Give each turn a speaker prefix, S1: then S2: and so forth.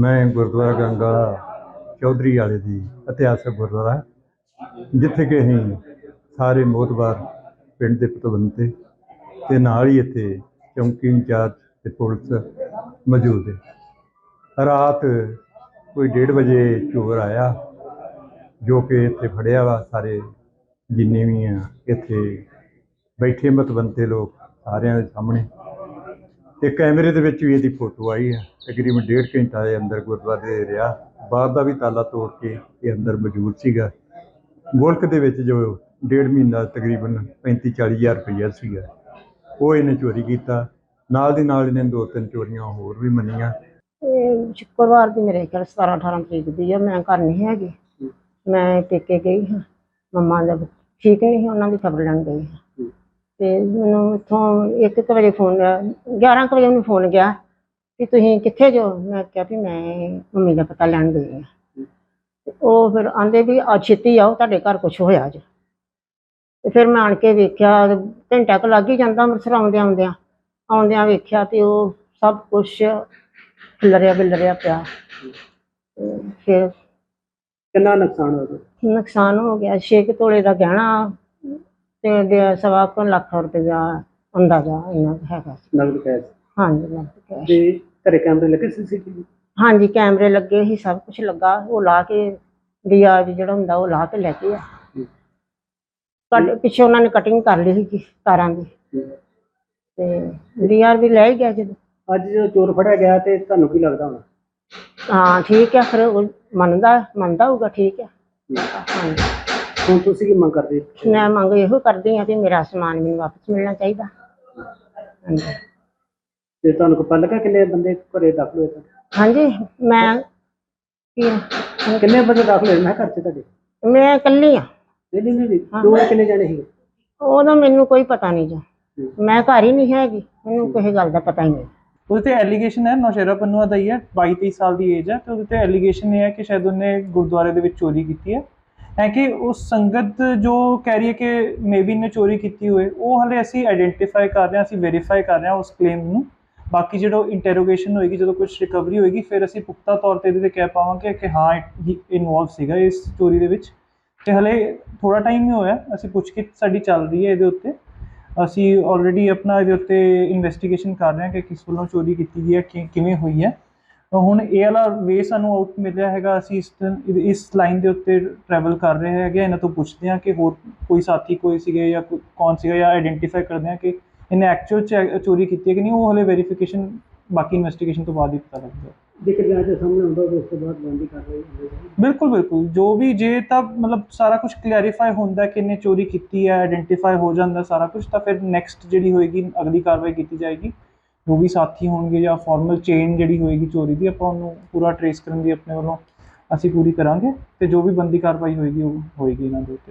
S1: ਮੈਂ ਗੁਰਦੁਆਰਾ ਗੰਗਾ ਚੌਧਰੀ ਵਾਲੇ ਦੀ ਇਤਿਹਾਸਕ ਗੁਰਦੁਆਰਾ, ਜਿੱਥੇ ਕਿ ਅਸੀਂ ਸਾਰੇ ਮੋਤਬਾਰ ਪਿੰਡ ਦੇ ਪਤਵੰਤੇ ਤੇ ਨਾਲ ਹੀ ਇੱਥੇ ਚੌਂਕੀ ਇੰਚਾਰਜ ਤੇ ਪੁਲਿਸ ਮੌਜੂਦ ਹੈ। ਰਾਤ ਕੋਈ 1:30 ਵਜੇ ਚੋਰ ਆਇਆ, ਜੋ ਕਿ ਇੱਥੇ ਫੜਿਆ ਵਾ, ਸਾਰੇ ਜਿੰਨੇ ਵੀ ਆ, ਇੱਥੇ ਬੈਠੇ ਮਤਵੰਤੇ ਲੋਕ ਸਾਰਿਆਂ ਦੇ ਸਾਹਮਣੇ। ਤੇ ਕੈਮਰੇ ਦੇ ਵਿੱਚ ਵੀ ਇਹਦੀ ਫੋਟੋ ਆਈ ਹੈ। ਤਕਰੀਬਨ ਡੇਢ ਘੰਟਾ ਇਹ ਅੰਦਰ ਗੁਰਦੁਆਰੇ ਰਿਹਾ। ਬਾਹਰ ਦਾ ਵੀ ਤਾਲਾ ਤੋੜ ਕੇ ਇਹ ਅੰਦਰ ਮੌਜੂਦ ਸੀਗਾ। ਮੁਲਕ ਦੇ ਵਿੱਚ ਜੋ ਡੇਢ ਮਹੀਨਾ ਤਕਰੀਬਨ 35 40 ਹਜ਼ਾਰ ਰੁਪਈਆ ਸੀਗਾ। ਉਹ ਇਹਨੇ ਚੋਰੀ ਕੀਤਾ। ਨਾਲ ਦੀ ਨਾਲ ਇਹਨੇ ਦੋ ਤਿੰਨ ਚੋਰੀਆਂ ਹੋਰ ਵੀ ਮੰਨੀਆਂ।
S2: ਇਹ ਸ਼ੁੱਕਰਵਾਰ ਦੀ ਮੇਰੇ ਖਿਆਲ 17 18 ਤਰੀਕ ਦੀ ਆ। ਮੈਂ ਘਰ ਨਹੀਂ ਹੈਗੀ। ਮੈਂ ਪੇਕੇ ਗਈ ਹਾਂ। ਮੰਮਾ ਦਾ ਠੀਕ ਨਹੀਂ ਉਹਨਾਂ ਦੀ ਖਬਰ ਲੈਣ ਗਈ ਹਾਂ। ਤੇ ਮੈਨੂੰ ਇੱਥੋਂ 1 ਵਜੇ ਫੋਨ 11 ਕੁ ਵਜੇ ਮੈਨੂੰ ਫੋਨ ਗਿਆ ਕਿ ਤੁਸੀਂ ਕਿੱਥੇ ਜੋ? ਮੈਂ ਕਿਹਾ ਵੀ ਮੈਂ ਮੰਮੀ ਦਾ ਪਤਾ ਲੈਣ ਗਈ ਹਾਂ। ਤੇ ਉਹ ਫਿਰ ਆਂਦੇ ਵੀ ਅੱਜ ਛੇਤੀ ਆਓ ਤੁਹਾਡੇ ਘਰ ਕੁਝ ਹੋਇਆ ਜੀ। ਤੇ ਫਿਰ ਮੈਂ ਆਣ ਕੇ ਵੇਖਿਆ ਘੰਟਾ ਕੁ ਲੱਗ ਹੀ ਜਾਂਦਾ ਅੰਮ੍ਰਿਤਸਰ ਆਉਂਦਿਆਂ ਆਉਂਦਿਆਂ। ਆਉਂਦਿਆਂ ਵੇਖਿਆ ਤੇ ਉਹ ਸਭ ਕੁਝ ਖਿਲਰਿਆ ਬਿਲਰਿਆ ਪਿਆ। ਤੇ ਫਿਰ
S3: ਕਿੰਨਾ ਨੁਕਸਾਨ ਹੋਇਆ
S2: ਨੁਕਸਾਨ ਹੋ ਗਿਆ। ਛੇ ਕੁ ਤੋਲੇ ਦਾ ਗਹਿਣਾ ਤੇ ਡੇ- ਸਵਾ ਕੁ ਲੱਖ ਰੁਪਇਆ ਅੰਦਾਜ਼ਾ ਇੰਨਾ ਕੁ ਹੈਗਾ।
S3: ਨਗਦ ਕੈਸ਼।
S2: ਹਾਂਜੀ ਲੱਗ ਗਿਆ
S3: ਤੇ ਘਰੇ ਕੈਮਰੇ ਲੱਗੇ ਸੀਸੀਟੀਵੀ?
S2: ਹਾਂਜੀ ਕੈਮਰੇ ਲੱਗੇ ਸੀ ਸਭ ਕੁਝ ਲੱਗਾ। ਉਹ ਲਾ ਕੇ ਰਿਆਜ਼ ਜਿਹੜਾ ਹੁੰਦਾ ਉਹ ਲਾ ਕੇ ਲੈ ਕੇ ਆ। ਕੱਟ ਪਿੱਛੇ ਉਹਨਾਂ ਨੇ ਕਟਿੰਗ ਕਰ ਲਈ ਸੀ ਤਾਰਾਂ ਦੀ। ਤੇ ਡੀਆਰ ਵੀ ਲੈ ਹੀ ਗਿਆ ਜਦੋਂ।
S3: ਅੱਜ ਜੋ ਚੋਰ ਫੜਿਆ ਗਿਆ ਤੇ ਤੁਹਾਨੂੰ ਕੀ ਲੱਗਦਾ ਹੁਣ?
S2: ਹਾਂ ਠੀਕ ਹੈ ਫਿਰ ਉਹ ਮੰਨਦਾ ਮੰਨਦਾ ਹੋਊਗਾ ਠੀਕ ਹੈ। ਹਾਂਜੀ।
S3: ਹੁਣ ਤੁਸੀਂ ਕੀ ਮੰਗ ਕਰਦੇ?
S2: ਮੈਂ ਮੰਗ ਇਹੋ ਕਰਦੀ ਹਾਂ ਕਿ ਮੇਰਾ ਸਮਾਨ ਮੈਨੂੰ ਵਾਪਸ ਮਿਲਣਾ ਚਾਹੀਦਾ। ਹਾਂਜੀ।
S3: ਤੇ ਤੁਹਾਨੂੰ ਕੋ ਪਤਾ ਲੱਗਾ ਕਿੰਨੇ ਬੰਦੇ ਘਰੇ ਦਾਖਲ ਹੋਏ ਤੁਹਾਡੇ?
S2: ਹਾਂਜੀ ਮੈਂ ਕੀ
S3: ਕਿੰਨੇ ਬੰਦੇ ਦਾਖਲ ਹੋਏ? ਮੈਂ ਕਿਹਾ ਘਰ ਚ ਤੁਹਾਡੇ।
S2: ਮੈਂ ਇਕੱਲੀ ਆ
S3: ਨਹੀਂ ਨਹੀਂ ਨਹੀਂ ਚੋਰ ਕਿੰਨੇ ਜਾਣੇ ਸੀ
S2: ਉਹਦਾ ਮੈਨੂੰ ਕੋਈ ਪਤਾ ਨਹੀਂ ਜੀ। ਮੈਂ ਘਰ ਹੀ ਨਹੀਂ ਹੈਗੀ ਮੈਨੂੰ ਕਿਸੇ ਗੱਲ ਦਾ ਪਤਾ ਹੀ ਨਹੀਂ।
S4: ਉਹਦੇ ਤੇ ਐਲੀਗੇਸ਼ਨ ਹੈ ਨੌਸ਼ੇਰਾ ਪੰਨੂਆ ਦਾ ਹੀ ਹੈ 22 23 ਸਾਲ ਦੀ ਏਜ ਹੈ ਤੇ ਉਹਦੇ ਤੇ ਐਲੀਗੇਸ਼ਨ ਇਹ ਹੈ ਕਿ ਸ਼ਾਇਦ ਉਹਨੇ ਗੁਰਦੁਆਰੇ ਦੇ ਵਿੱਚ ਚੋਰੀ ਕੀਤੀ ਹੈ। ਹੈ ਕਿ ਉਸ ਸੰਗਤ ਜੋ ਕਹਿ ਰਹੀ ਹੈ ਕਿ ਮੇਬੀ ਨੇ ਚੋਰੀ ਕੀਤੀ ਹੋਏ ਉਹ ਹਲੇ ਅਸੀਂ ਆਇਡੈਂਟੀਫਾਈ ਕਰ ਰਹੇ ਹਾਂ, ਅਸੀਂ ਵੈਰੀਫਾਈ ਕਰ ਰਹੇ ਹਾਂ ਉਸ ਕਲੇਮ ਨੂੰ। ਬਾਕੀ ਜਿਹੜਾ ਇੰਟਰੋਗੇਸ਼ਨ ਹੋਏਗੀ, ਜਦੋਂ ਕੁਝ ਰਿਕਵਰੀ ਹੋਏਗੀ, ਫਿਰ ਅਸੀਂ ਪੁਖਤਾ ਤੌਰ ਤੇ ਇਹਦੇ ਤੇ ਕਹਿ ਪਾਵਾਂਗੇ ਕਿ ਹਾਂ ਇਨਵੋਲਵ ਸੀਗਾ ਇਸ ਚੋਰੀ ਦੇ ਵਿੱਚ। ਤੇ ਹਲੇ ਥੋੜਾ ਟਾਈਮ ਹੀ ਹੋਇਆ, ਅਸੀਂ ਪੁੱਛ ਕੇ ਸਾਡੀ ਚੱਲ ਰਹੀ ਹੈ ਇਹਦੇ ਉੱਤੇ। ਅਸੀਂ ਆਲਰੇਡੀ ਆਪਣਾ ਇਹਦੇ ਉੱਤੇ ਇਨਵੈਸਟੀਗੇਸ਼ਨ ਕਰ ਰਹੇ ਹਾਂ ਕਿ ਕਿਸ ਵੱਲੋਂ ਚੋਰੀ ਕੀਤੀ ਗਈ ਹੈ, ਕਿ- ਕਿਵੇਂ ਹੋਈ ਹੈ। ਤਾਂ ਹੁਣ ਇਹ ਵਾਲਾ ਵੇ ਸਾਨੂੰ ਆਊਟ ਮਿਲਿਆ ਹੈਗਾ ਅਸੀਂ ਇਸ ਇਸ ਲਾਈਨ ਦੇ ਉੱਤੇ ਟਰੈਵਲ ਕਰ ਰਹੇ ਹੈਗੇ ਇਹਨਾਂ ਤੋਂ ਪੁੱਛਦੇ ਹਾਂ ਕਿ ਹੋਰ ਕੋਈ ਸਾਥੀ ਕੋਈ ਸੀਗੇ ਜਾਂ ਕੌਣ ਸੀਗਾ ਜਾਂ ਆਇਡੈਂਟੀਫਾਈ ਕਰਦੇ ਹਾਂ ਕਿ ਇਹਨੇ ਐਕਚੁਅਲ ਚੋਰੀ ਕੀਤੀ ਹੈ ਕਿ ਨਹੀਂ ਉਹ ਹਲੇ ਵੈਰੀਫਿਕੇਸ਼ਨ ਬਾਕੀ ਇਨਵੈਸਟੀਗੇਸ਼ਨ ਤੋਂ ਬਾਅਦ ਹੀ ਪਤਾ ਲੱਗਦਾ।
S3: ਜੇਕਰ ਜਾਂਚ ਸਾਹਮਣੇ ਆਉਂਦਾ ਉਸ ਤੋਂ ਬਾਅਦ ਬੰਦੀ ਕਰ ਰਹੀ
S4: ਬਿਲਕੁਲ ਬਿਲਕੁਲ। ਜੋ ਵੀ ਜੇ ਤਾਂ ਮਤਲਬ ਸਾਰਾ ਕੁਝ ਕਲੈਰੀਫਾਈ ਹੁੰਦਾ ਕਿ ਇਹਨੇ ਚੋਰੀ ਕੀਤੀ ਹੈ ਆਇਡੈਂਟੀਫਾਈ ਹੋ ਜਾਂਦਾ ਸਾਰਾ ਕੁਝ ਤਾਂ ਫਿਰ ਨੈਕਸਟ ਜਿਹੜੀ ਹੋਏਗੀ ਅਗਲੀ ਕਾਰਵਾਈ ਕੀਤੀ ਜਾਏਗੀ। ਜੋ ਵੀ ਸਾਥੀ ਹੋਣਗੇ ਜਾਂ ਫਾਰਮਲ ਚੇਨ ਜਿਹੜੀ ਹੋਏਗੀ ਚੋਰੀ ਦੀ, ਆਪਾਂ ਉਹਨੂੰ ਪੂਰਾ ਟਰੇਸ ਕਰਨ ਦੀ ਆਪਣੇ ਵੱਲੋਂ ਅਸੀਂ ਪੂਰੀ ਕਰਾਂਗੇ ਅਤੇ ਜੋ ਵੀ ਬੰਦੀ ਕਾਰਵਾਈ ਹੋਏਗੀ, ਉਹ ਹੋਏਗੀ ਇਹਨਾਂ ਦੇ ਉੱਤੇ।